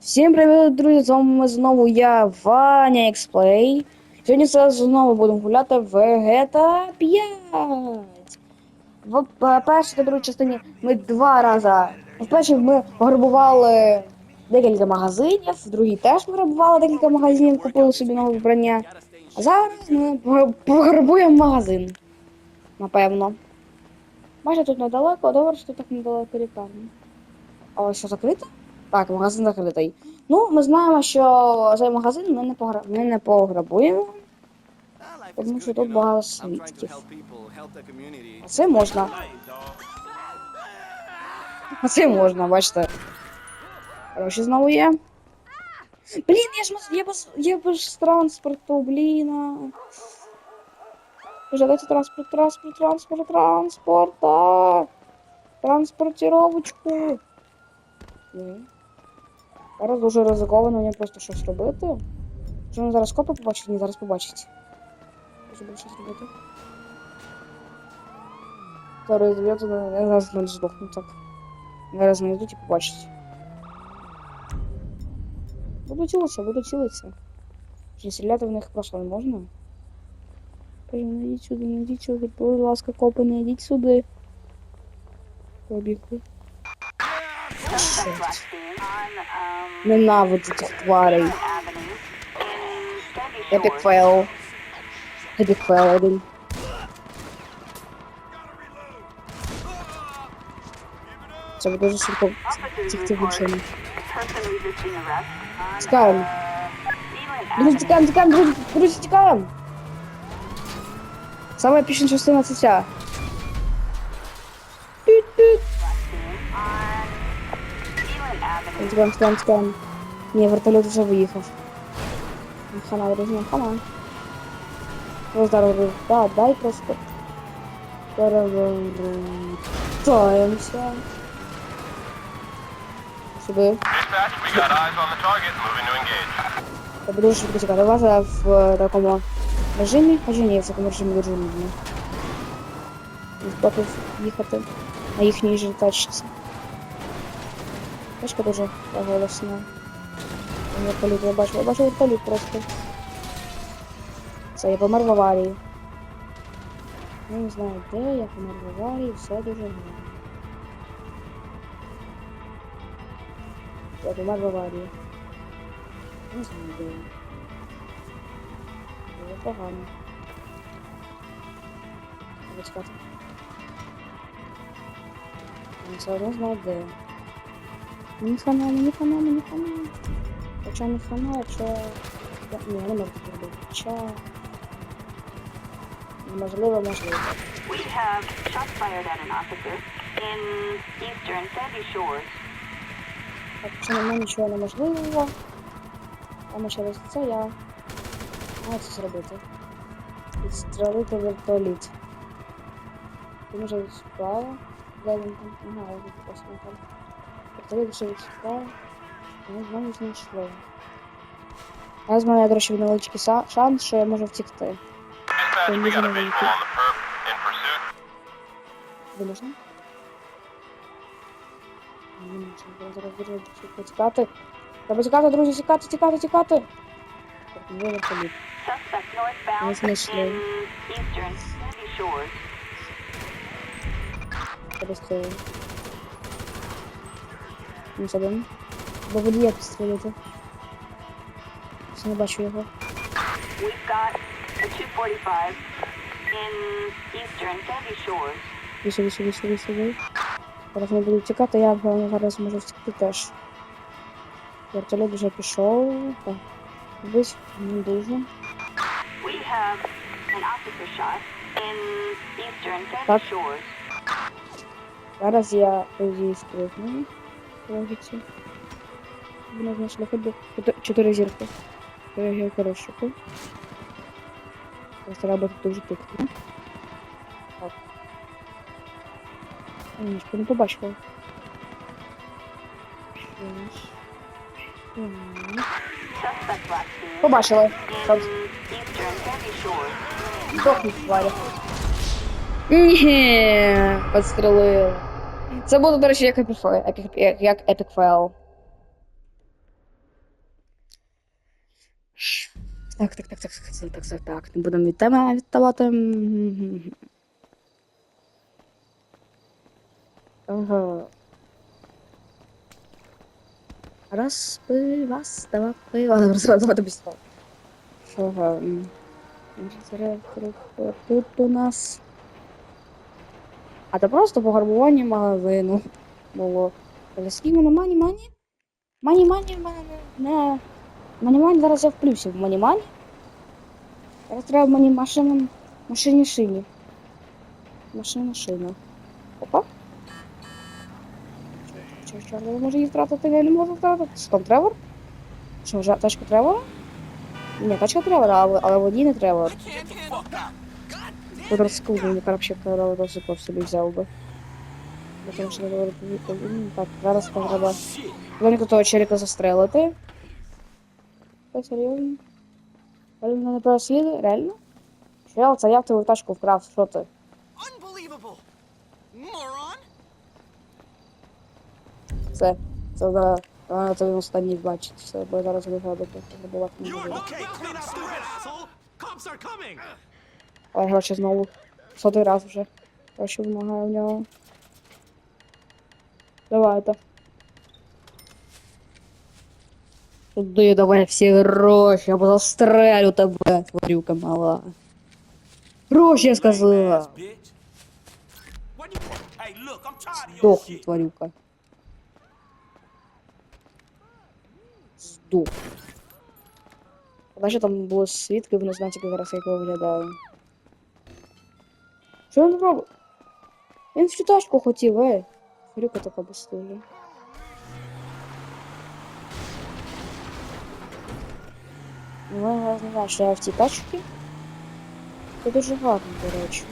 Всім привіт, друзі! З вами знову я, Ваня Експлей. Сьогодні знову будемо гуляти в GTA 5. В е, першій та другій частині ми два рази. В першій ми пограбували декілька магазинів, в другій теж пограбували декілька магазинів, купили собі нове вбрання. А зараз ми пограбуємо магазин. Напевно. Бачите, тут недалеко, добре, що так недалеко лікарня. А що закрито? Так, магазин закритий. Ну, ми знаємо, що цей магазин ми не, погра... ми не пограбуємо. Тому що тут багато свідків. А це можна. А це можна, бачите. Гроші знову є. Блін, я ж я без, я без транспорту, блін. а. Боже, дайте транспорт, транспорт, транспорт, транспорт. Транспортировочку. Зараз дуже ризиковано мені просто щось робити. Що він зараз копи побачить? Ні, зараз побачить. Може буде щось робити. Зараз зайдете, я зараз не здохну так. Зараз знайдуть і побачить. Буду цілитися, буду цілитися. Чи стріляти в них просто не можна? Кажу, не йдіть сюди, не йдіть сюди, будь ласка, копи, не йдіть сюди. Побігли. Ненавиджу цих тварей. Епік фейл. Епік фейл один. Це буде дуже швидко тікти в машину. Тікаємо. Друзі, тікаємо, тікаємо, друзі, друзі, тікаємо. Саме епічна частина це ця. Тікаємо, тікаємо, тікаємо. Ні, вертольот вже виїхав. Хана, ну, хана. Ну, зараз, да, дай просто. Перевертаємося. Сюди. Я буду швидко чекати. Вас в е, такому режимі, хоча ні, в такому режимі дуже нудно. Готов їхати на їхній же тачці. Тачка дуже голосна. Вертоліт, я бачу, я бачу вертоліт просто. Це я помер в аварії. Я не знаю де, я помер в аварії, все дуже гарно. Я помер в аварії. Не знаю де. Було погано. Треба. Я все знаю де. Мені хана, мені хана, мені хана. Хоча не хана, якщо... Ні, не можу зробити. Хоча... Неможливо, можливо. We have shots fired at an officer in eastern Sandy Shores. Так, якщо нема нічого неможливого, тому через це я маю це зробити. Відстрелити вертоліт. Він вже відступає. Де він там? Ага, я просто не там. Вертоліт вже відступає. Ми знову знайшли. Зараз в мене, до речі, невеличкий шанс, що я можу втікти. Де можна? Не можна. Треба зараз дуже швидко тікати. Треба тікати, друзі, тікати, тікати, тікати. Вертоліт. Suspect northbound Yes, Miss Мінус один. Бо водія підстрілити. Не бачу його. We've got a 245 in eastern Sandy Shores. Вісу, вісу, вісу, вісу. Зараз не буду тікати, я певно зараз можу втекти теж. Вертольот вже пішов. Так. Десь не дуже. We have an officer shot in eastern Sandy Так. Shores. Зараз я тоді спригну. Логіці. Хоч би чотири- чотири зірки. Чотири гірки розшуку. Треба тут дуже тикти. Так. А, Ні, не побачила. Щось. Побачила. Shores. Дохнуть тварі. Ні, підстрелили. Це було, до речі, як Epic Fail. Як, як Epic Fail. Так, так, так, так, так, так, так, так. Не будемо від теми відставати. Ага. Раз, пива, става, пива. Розвивати без того. Ага. Тут у нас... А це просто пограбування магазину було. Скільки мене мані мані? Мані мані в мене не. Мані мані зараз я в плюсі в мані мані. Зараз треба мені машинам. Машині шині. Машина шина. Опа. Чор, чор, чор, може її втратити, я не можу втратити. Стоп, Тревор? Що, вже тачка Тревора? Ні, тачка Тревора, але, але водій не Тревор. Подросткову мені краще казали, до сих собі взяв би. Бо Тому що не говорити. Так, зараз там треба. Велико того черіка застрелити. Це серйозно? Реально не переслідує? Реально? Чел, це я в твою тачку вкрав, що ти? Це, це да, а, це він останній бачить все, бо зараз просто забувати не буду. Але гроші знову. Сотий раз вже. Гроші вимагаю в нього. Давайте. Туди давай всі гроші, або застрелю тебе, тварюка мала. Гроші, я сказала. shit. тварюка. Здох. Бачите, там були свідки, вони знають, як зараз як я виглядаю. Що він робить? Він всю тачку хотів, ей. Тварюка така безстижа. Ну, я не знаю, що я в цій тачці. Це дуже гарно, до речі.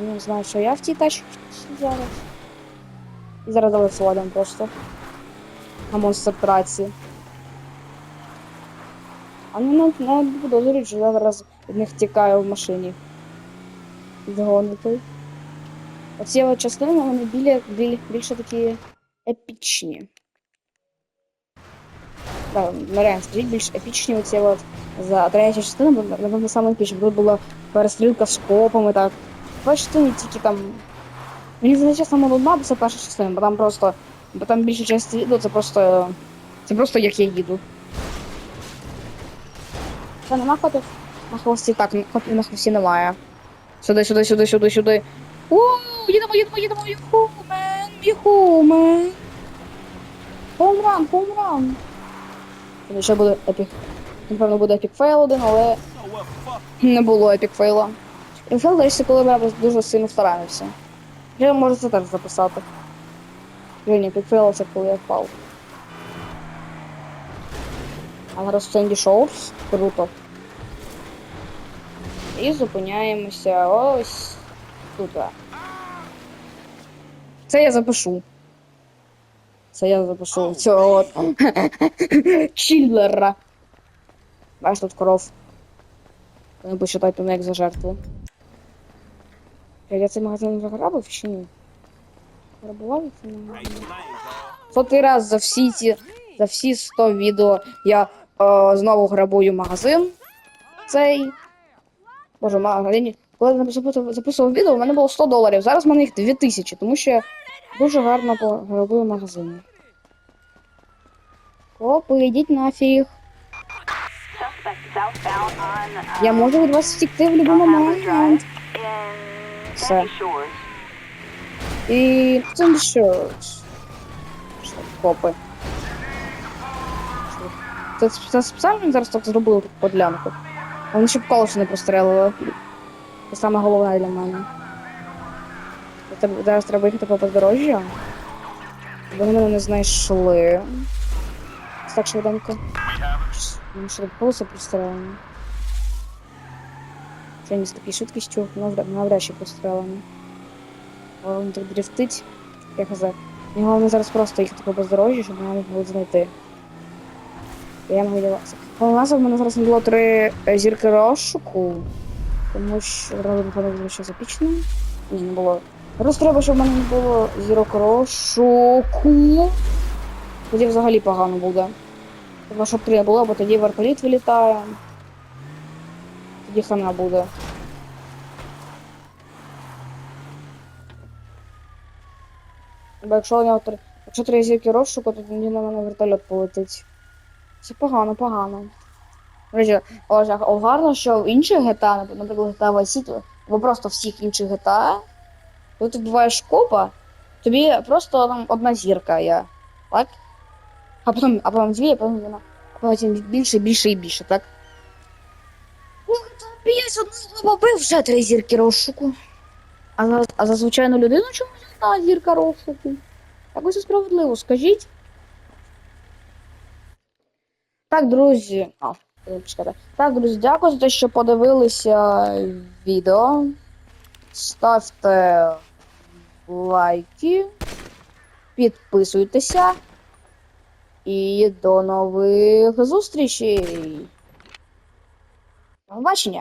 Він знає, що я в цій тачці зараз. І зараз давай свалимо просто. На монстр траці. А ну не, не підозрюють, що я зараз від них в машині. Згонити. Оці частини вони білі, білі, більше такі епічні. Так, Маріан, скажіть більш епічні оці от за третя частина, напевно саме епічні. Тут була перестрілка з копами, так. Бачите, не тільки там. Мені здається, саме нудна, це перша частина, бо там просто. Бо там більша частина відео, це просто. Це просто як я їду. Це нема котів? На хвості так, на хвості немає. Сюди, сюди, сюди, сюди, сюди. Уу, їдемо, їдемо, їдемо, юху, мен, юху. Хоумран, хоумран. Ще буде епік. Напевно, буде епік фейл один, але не було епік фейла. Фейл десь, коли я дуже сильно стараюся. Я можу це теж записати. Ні, епік фейл це коли я впав. А зараз Сенді Шоурс. Круто. І зупиняємося ось тут. Це я запишу. Це я запишу цього от Чіллера. Бачиш тут коров. Не посчитайте мене як за жертву. Я цей магазин вже грабив чи ні? Грабував я цей магазин? Сотий раз за всі ці, за всі 100 відео я е, знову грабую магазин. Цей. Боже, магазин. Коли я записував, відео, у мене було 100 доларів. Зараз в мене їх 2000, тому що я дуже гарно пограбую магазин. Опи, йдіть нафіг. Я можу від вас втікти в будь-який момент. Все. І це що. Копи. Це, це спеціально зараз так зробили подлянку. Вони щоб колесо не прострелили. Це саме головне для мене. Зараз треба їхати по бездорожжю. Вони мене не знайшли. Це так швиденько. Вони що колесо прострелені. Що не з такою швидкістю, навряд, навряд чи прострелені. Але він так дрифтить, я хз. Мені головне зараз просто їхати по бездорожжю, щоб мене могли знайти. Я не виділася. У нас в мене зараз не було три е, зірки розшуку, тому що напевно було ще запічно. Ні, не було. Зараз треба, щоб в мене не було зірок розшуку. Тоді взагалі погано буде. Треба, щоб три було, бо тоді вертоліт вилітає. Тоді хана буде. Бо якщо у нього три. Якщо три зірки розшуку, то тоді на мене вертольот полетить. Це погано, погано. О, о, гарно, що в інших GTA, наприклад, GTA Vice City, або просто всіх інших GTA, коли ти буваєш копа, тобі просто там одна зірка є. Так? А потім, а потім дві, а потім вона. А потім більше, більше і більше, так? Ну, то п'ять одного побив вже три зірки розшуку. А за, а за звичайну людину чомусь одна зірка розшуку. Якось справедливо, скажіть. Так, друзі. А, чекайте. Так, друзі, дякую за те, що подивилися відео. Ставте лайки, підписуйтеся. І до нових зустрічей. До побачення!